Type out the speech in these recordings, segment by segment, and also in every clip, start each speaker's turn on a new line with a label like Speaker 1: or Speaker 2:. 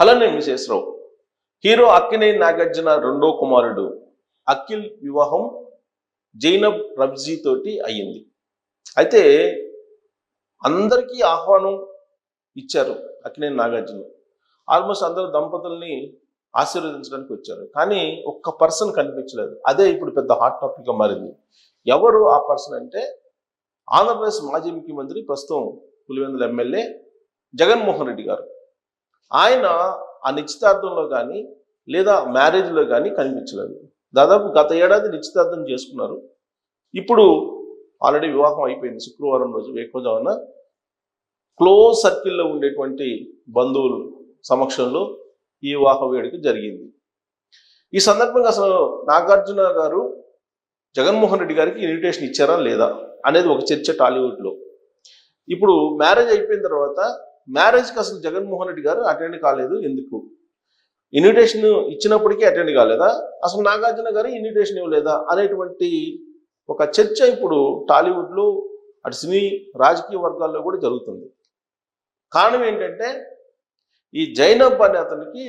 Speaker 1: Hello నేను విశేషరావు hero Akkineni Nagarjuna రెండో కుమారుడు. అఖిల్ వివాహం జైనబ్ రబ్జీ తోటి అయ్యింది. అయితే అందరికీ ఆహ్వానం ఇచ్చారు అక్కినే నాగార్జున. ఆల్మోస్ట్ అందరు దంపతుల్ని ఆశీర్వదించడానికి వచ్చారు. కానీ ఒక్క పర్సన్ కనిపించలేదు. అదే ఇప్పుడు పెద్ద హాట్ టాపిక్గా మారింది. ఎవరు ఆ పర్సన్ అంటే ఆంధ్రప్రదేశ్ మాజీ ముఖ్యమంత్రి ప్రస్తుతం పులివెందుల ఎమ్మెల్యే జగన్మోహన్ రెడ్డి గారు. ఆయన ఆ నిశ్చితార్థంలో కానీ లేదా మ్యారేజ్లో కానీ కనిపించలేదు. దాదాపు గత ఏడాది నిశ్చితార్థం చేసుకున్నారు. ఇప్పుడు ఆల్రెడీ వివాహం అయిపోయింది. శుక్రవారం రోజు వేకోజామున క్లోజ్ సర్కిల్లో ఉండేటువంటి బంధువులు సమక్షంలో ఈ వివాహ వేడుక జరిగింది. ఈ సందర్భంగా అసలు నాగార్జున గారు జగన్మోహన్ రెడ్డి గారికి ఇన్విటేషన్ ఇచ్చారా లేదా అనేది ఒక చర్చ టాలీవుడ్లో. ఇప్పుడు మ్యారేజ్ అయిపోయిన తర్వాత మ్యారేజ్కి అసలు జగన్మోహన్ రెడ్డి గారు అటెండ్ కాలేదు. ఎందుకు? ఇన్విటేషన్ ఇచ్చినప్పటికీ అటెండ్ కాలేదా? అసలు నాగార్జున గారు ఇన్విటేషన్ ఇవ్వలేదా? అనేటువంటి ఒక చర్చ ఇప్పుడు టాలీవుడ్లో అటు సినీ రాజకీయ వర్గాల్లో కూడా జరుగుతుంది. కారణం ఏంటంటే ఈ జైనబ్ అనే అతనికి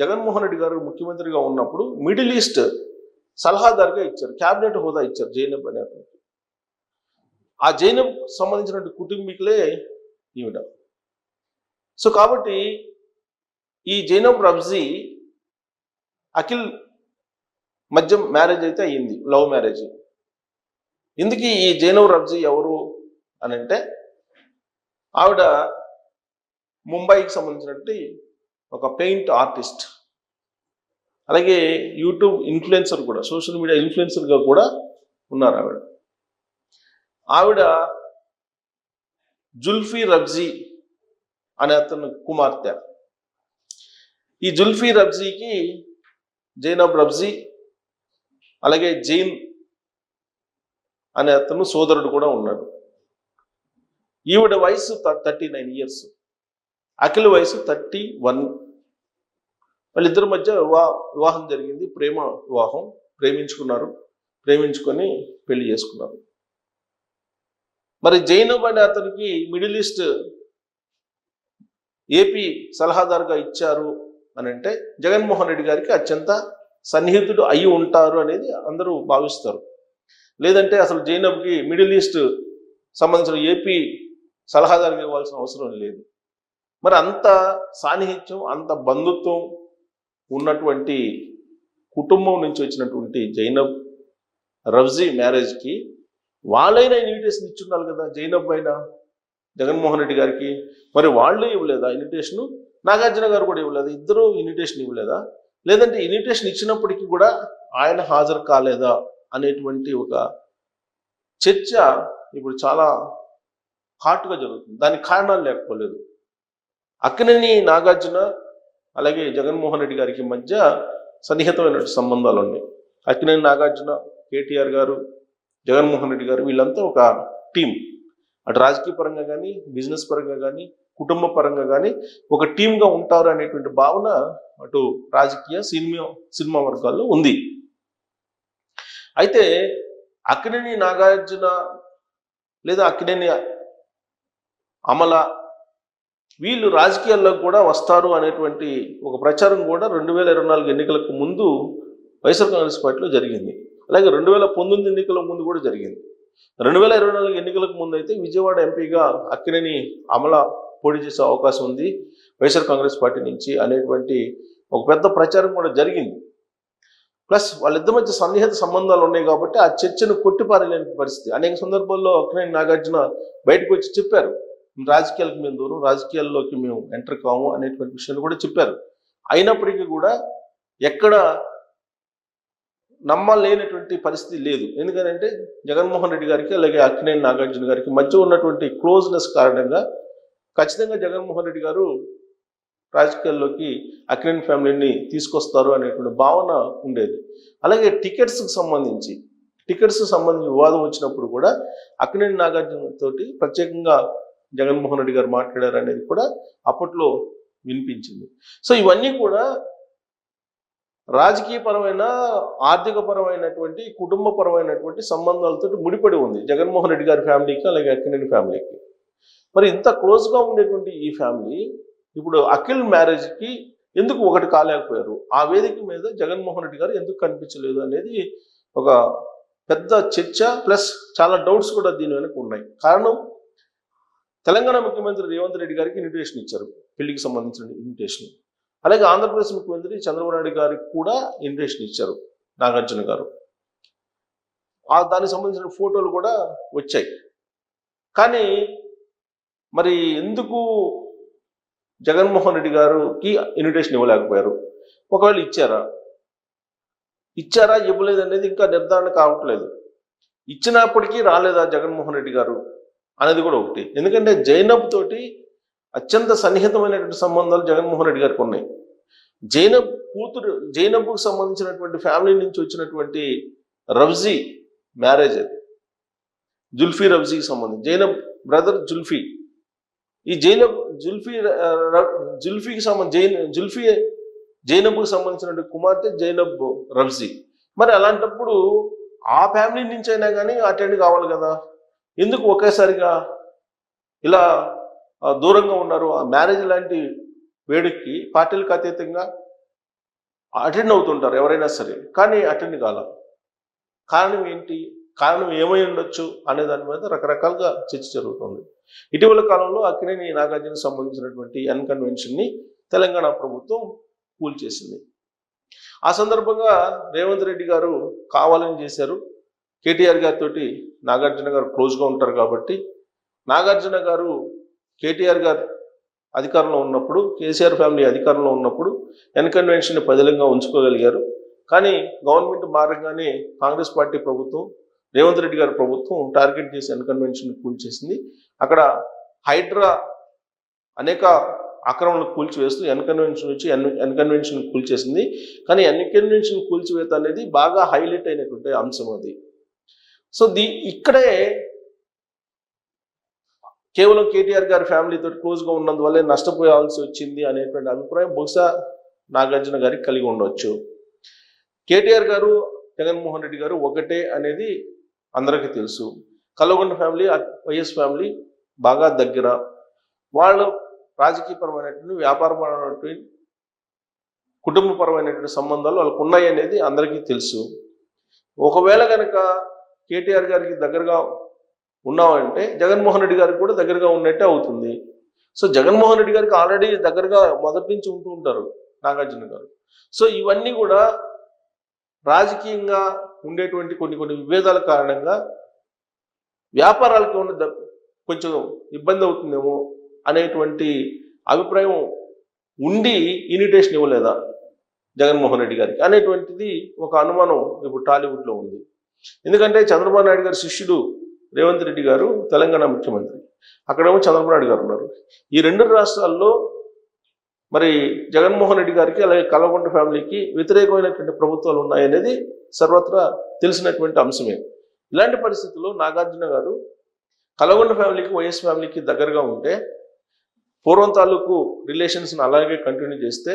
Speaker 1: జగన్మోహన్ రెడ్డి గారు ముఖ్యమంత్రిగా ఉన్నప్పుడు మిడిల్ ఈస్ట్ సలహాదారుగా ఇచ్చారు. క్యాబినెట్ హోదా ఇచ్చారు జైనబ్ అనే అతనికి. ఆ జైనబ్ సంబంధించినటువంటి కుటుంబీకులే ఈవిడ. సో కాబట్టి ఈ జైనబ్ రబ్జీ అఖిల్ మధ్య మ్యారేజ్ అయితే అయ్యింది లవ్ మ్యారేజ్ ఇందుకు ఈ జైనవ్ రబ్జీ ఎవరు అని అంటే ఆవిడ ముంబైకి సంబంధించినటువంటి ఒక పెయింట్ ఆర్టిస్ట్ అలాగే యూట్యూబ్ ఇన్ఫ్లుయెన్సర్ కూడా సోషల్ మీడియా ఇన్ఫ్లుయెన్సర్గా కూడా ఉన్నారు ఆవిడ. ఆవిడ జుల్ఫీ రబ్జీ అనే అతను కుమార్తె. ఈ జుల్ఫీ రబ్జీకి జైనబ్ రబ్జీ అలాగే జైన్ అనే అతను సోదరుడు కూడా ఉన్నాడు. ఈవిడ వయసు థర్టీ నైన్ ఇయర్స్ అఖిల వయసు థర్టీ వన్ వాళ్ళిద్దరి మధ్య వివా వివాహం జరిగింది. ప్రేమ వివాహం. ప్రేమించుకున్నారు. ప్రేమించుకొని పెళ్ళి చేసుకున్నారు. మరి జైనబ్ అనే అతనికి మిడిల్ ఈస్ట్ ఏపీ సలహాదారుగా ఇచ్చారు అని అంటే జగన్మోహన్ రెడ్డి గారికి అత్యంత సన్నిహితుడు అయి ఉంటారు అనేది అందరూ భావిస్తారు. లేదంటే అసలు జైనబ్కి మిడిల్ ఈస్ట్ సంబంధించిన ఏపీ సలహాదారుగా ఇవ్వాల్సిన అవసరం లేదు. మరి అంత సాన్నిహిత్యం అంత బంధుత్వం ఉన్నటువంటి కుటుంబం నుంచి వచ్చినటువంటి జైనబ్ రవ్జీ మ్యారేజ్కి వాళ్ళైనా ఇన్విటేషన్ ఇచ్చుండాలి కదా జైనబ్ అయినా జగన్మోహన్ రెడ్డి గారికి. మరి వాళ్ళు ఇవ్వలేదా ఇన్విటేషన్ నాగార్జున గారు కూడా ఇవ్వలేదు? ఇద్దరు ఇన్విటేషన్ ఇవ్వలేదా? లేదంటే ఇన్విటేషన్ ఇచ్చినప్పటికీ కూడా ఆయన హాజరు కాలేదా అనేటువంటి ఒక చర్చ ఇప్పుడు చాలా హాట్గా జరుగుతుంది. దానికి కారణాలు లేకపోలేదు. అక్కనని నాగార్జున అలాగే జగన్మోహన్ రెడ్డి గారికి మధ్య సన్నిహితమైన సంబంధాలు ఉన్నాయి. అక్కినేని నాగార్జున కేటీఆర్ గారు జగన్మోహన్ రెడ్డి గారు వీళ్ళంతా ఒక టీం అటు రాజకీయ పరంగా కానీ బిజినెస్ పరంగా కానీ కుటుంబ పరంగా కానీ ఒక టీమ్గా ఉంటారు అనేటువంటి భావన అటు రాజకీయ సినిమా సినిమా వర్గాల్లో ఉంది. అయితే అక్కినేని నాగార్జున లేదా అక్కినేని అమల వీళ్ళు రాజకీయాల్లో కూడా వస్తారు అనేటువంటి ఒక ప్రచారం కూడా రెండు వేల ఇరవై నాలుగు ఎన్నికలకు ముందు వైఎస్ఆర్ కాంగ్రెస్ పార్టీలో జరిగింది. అలాగే రెండు వేల పంతొమ్మిది ఎన్నికల ముందు కూడా జరిగింది. రెండు వేల ఇరవై నాలుగు ఎన్నికలకు ముందు అయితే విజయవాడ ఎంపీగా అక్కినేని అమల పోటీ చేసే అవకాశం ఉంది. వైఎస్ఆర్ కాంగ్రెస్ పార్టీ నుంచి అనేటువంటి ఒక పెద్ద ప్రచారం కూడా జరిగింది. ప్లస్ వాళ్ళిద్దరి మధ్య సన్నిహిత సంబంధాలు ఉన్నాయి కాబట్టి ఆ చర్చను కొట్టిపారలేని పరిస్థితి. అనేక సందర్భాల్లో అక్కినేని నాగార్జున బయటకు వచ్చి చెప్పారు. రాజకీయాలకు మేము దూరం రాజకీయాల్లోకి మేము ఎంటర్ కాము అనేటువంటి విషయాలు కూడా చెప్పారు. అయినప్పటికీ కూడా ఎక్కడ నమ్మలేనటువంటి పరిస్థితి లేదు. ఎందుకంటే జగన్మోహన్ రెడ్డి గారికి అలాగే అక్కినేని నాగార్జున గారికి మధ్య ఉన్నటువంటి క్లోజ్నెస్ కారణంగా ఖచ్చితంగా జగన్మోహన్ రెడ్డి గారు రాజకీయాల్లోకి అక్కినేని ఫ్యామిలీని తీసుకొస్తారు అనేటువంటి భావన ఉండేది. అలాగే టికెట్స్కి సంబంధించి టికెట్స్ సంబంధించి వివాదం వచ్చినప్పుడు కూడా అక్కినేని నాగార్జున తోటి ప్రత్యేకంగా జగన్మోహన్ రెడ్డి గారు మాట్లాడారు అనేది కూడా అప్పట్లో వినిపించింది. సో ఇవన్నీ కూడా రాజకీయపరమైన కుటుంబ పరమైనటువంటి సంబంధాలతో ముడిపడి ఉంది జగన్మోహన్ రెడ్డి గారి ఫ్యామిలీకి అలాగే అక్కినేని ఫ్యామిలీకి. మరి ఇంత క్లోజ్గా ఉండేటువంటి ఈ ఫ్యామిలీ ఇప్పుడు అఖిల్ మ్యారేజ్కి ఎందుకు ఒకటి కాలేకపోయారు? ఆ వేదిక మీద జగన్మోహన్ రెడ్డి గారు ఎందుకు కనిపించలేదు అనేది ఒక పెద్ద చర్చ ప్లస్ చాలా డౌట్స్ కూడా దీని వెనక ఉన్నాయి. కారణం తెలంగాణ ముఖ్యమంత్రి రేవంత్ రెడ్డి గారికి ఇన్విటేషన్ ఇచ్చారు. పెళ్ళికి సంబంధించిన ఇన్విటేషన్. అలాగే ఆంధ్రప్రదేశ్ ముఖ్యమంత్రి చంద్రబాబు నాయుడు గారికి కూడా ఇన్విటేషన్ ఇచ్చారు నాగార్జున గారు. ఆ దానికి సంబంధించిన ఫోటోలు కూడా వచ్చాయి. కానీ మరి ఎందుకు జగన్మోహన్ రెడ్డి గారికి ఇన్విటేషన్ ఇవ్వలేకపోయారు? ఒకవేళ ఇచ్చారా? ఇచ్చారా ఇవ్వలేదు అనేది ఇంకా నిర్ధారణ కావట్లేదు. ఇచ్చినప్పటికీ రాలేదా జగన్మోహన్ రెడ్డి గారు? అనేది కూడా ఒకటి. ఎందుకంటే జైనబ్ తోటి అత్యంత సన్నిహితమైనటువంటి సంబంధాలు జగన్మోహన్ రెడ్డి గారికి ఉన్నాయి. జైనబ్ కూతురు జైనబ్కు సంబంధించినటువంటి ఫ్యామిలీ నుంచి వచ్చినటువంటి రవ్జీ మ్యారేజ్ అది. జుల్ఫీ రవ్జీకి సంబంధించి జైనబ్ బ్రదర్ జుల్ఫీ. ఈ జైనబ్ జుల్ఫీ జుల్ఫీకి సంబంధించి జైన్ జుల్ఫీ జైనబ్కు సంబంధించినటువంటి కుమార్తె జైనబ్ రవ్జీ. మరి అలాంటప్పుడు ఆ ఫ్యామిలీ నుంచి అయినా కానీ అటెండ్ కావాలి కదా? ఎందుకు ఒకేసారిగా? ఇలా దూరంగా ఉన్నారు. ఆ మ్యారేజ్ లాంటి వేడుకకి పార్టీలకు అతీతంగా అటెండ్ అవుతుంటారు ఎవరైనా సరే. కానీ అటెండ్ కాల. కారణం ఏంటి? కారణం ఏమై ఉండొచ్చు అనే దాని మీద రకరకాలుగా చర్చ జరుగుతుంది. ఇటీవల కాలంలో అక్కినేని నాగార్జున సంబంధించినటువంటి ఎన్ కన్వెన్షన్ని తెలంగాణ ప్రభుత్వం కూల్చేసింది ఆ సందర్భంగా రేవంత్ రెడ్డి గారు కావాలని చేశారు. కేటీఆర్ గారితో నాగార్జున గారు క్లోజ్గా ఉంటారు కాబట్టి నాగార్జున గారు కేటీఆర్ గారు అధికారంలో ఉన్నప్పుడు కేసీఆర్ ఫ్యామిలీ అధికారంలో ఉన్నప్పుడు ఎన్కన్వెన్షన్ని పదిలంగా ఉంచుకోగలిగారు. కానీ గవర్నమెంట్ మారగానే కాంగ్రెస్ పార్టీ ప్రభుత్వం రేవంత్ రెడ్డి గారి ప్రభుత్వం టార్గెట్ చేసి ఎన్కన్వెన్షన్ కూల్చేసింది. అక్కడ హైడ్రా అనేక ఆక్రమణలు కూల్చివేస్తూ ఎన్కన్వెన్షన్ వచ్చి ఎన్ ఎన్కన్వెన్షన్ కూల్చేసింది. కానీ ఎన్కన్వెన్షన్ కూల్చివేత అనేది బాగా హైలైట్ అయినటువంటి అంశం అది. సో దీ ఇక్కడే కేవలం కేటీఆర్ గారి ఫ్యామిలీతో క్లోజ్గా ఉన్నందువల్లే నష్టపోయాల్సి వచ్చింది అనేటువంటి అభిప్రాయం బహుశా నాగార్జున గారికి కలిగి ఉండవచ్చు కేటీఆర్ గారు జగన్మోహన్ రెడ్డి గారు ఒకటే అనేది అందరికీ తెలుసు. కల్వగొండ ఫ్యామిలీ వైఎస్ ఫ్యామిలీ బాగా దగ్గర. వాళ్ళు రాజకీయపరమైనటువంటి వ్యాపారపరమైనటువంటి కుటుంబపరమైనటువంటి సంబంధాలు వాళ్ళకు ఉన్నాయి అనేది అందరికీ తెలుసు. ఒకవేళ కనుక కేటీఆర్ గారికి దగ్గరగా ఉన్నామంటే జగన్మోహన్ రెడ్డి గారికి కూడా దగ్గరగా ఉన్నట్టే అవుతుంది. సో జగన్మోహన్ రెడ్డి గారికి ఆల్రెడీ దగ్గరగా మొదటి నుంచి ఉంటూ ఉంటారు నాగార్జున గారు. సో ఇవన్నీ కూడా రాజకీయంగా ఉండేటువంటి కొన్ని కొన్ని విభేదాల కారణంగా వ్యాపారాలకు ఉన్న కొంచెం ఇబ్బంది అవుతుందేమో అనేటువంటి అభిప్రాయం ఉండి ఇన్విటేషన్ ఇవ్వలేదా జగన్మోహన్ రెడ్డి గారికి? అనేటువంటిది ఒక అనుమానం ఇప్పుడు టాలీవుడ్లో ఉంది. ఎందుకంటే చంద్రబాబు నాయుడు గారి శిష్యుడు రేవంత్ రెడ్డి గారు తెలంగాణ ముఖ్యమంత్రి. అక్కడేమో చంద్రబాబు నాయుడు గారు ఉన్నారు. ఈ రెండు రాష్ట్రాల్లో మరి జగన్మోహన్ రెడ్డి గారికి అలాగే కల్వకుంట ఫ్యామిలీకి వ్యతిరేకమైనటువంటి ప్రభుత్వాలు ఉన్నాయనేది సర్వత్రా తెలిసినటువంటి అంశమే. ఇలాంటి పరిస్థితుల్లో నాగార్జున గారు కలగొండ ఫ్యామిలీకి వైఎస్ ఫ్యామిలీకి దగ్గరగా ఉంటే పూర్వం తాలూకు రిలేషన్స్ని అలాగే కంటిన్యూ చేస్తే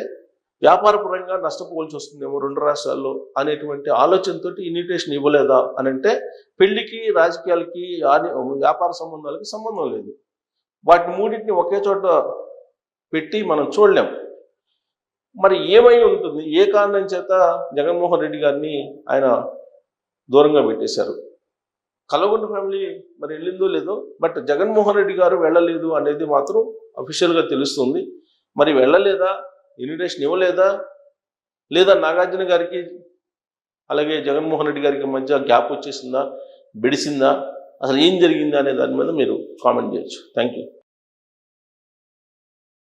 Speaker 1: వ్యాపారపరంగా నష్టపోవాల్సి వస్తుందేమో రెండు రాష్ట్రాల్లో అనేటువంటి ఆలోచనతో ఇన్విటేషన్ ఇవ్వలేదా అని అంటే పెళ్ళికి రాజకీయాలకి వ్యాపార సంబంధాలకి సంబంధం లేదు. వాటిని మూడింటిని ఒకే చోట పెట్టి మనం చూడలేం. మరి ఏమై ఉంటుంది? ఏ కారణం చేత జగన్మోహన్ రెడ్డి గారిని ఆయన దూరంగా పెట్టేశారు? కలగొండ ఫ్యామిలీ మరి వెళ్ళిందో లేదో బట్ జగన్మోహన్ రెడ్డి గారు వెళ్ళలేదు అనేది మాత్రం అఫీషియల్గా తెలుస్తుంది. మరి వెళ్ళలేదా? ఇన్విటేషన్ ఇవ్వలేదా? లేదా నాగార్జున గారికి అలాగే జగన్మోహన్ రెడ్డి గారికి మధ్య గ్యాప్ వచ్చేసిందా? బిడిసిందా? అసలు ఏం జరిగిందా అనే దాని మీద మీరు కామెంట్ చేయొచ్చు. Thank you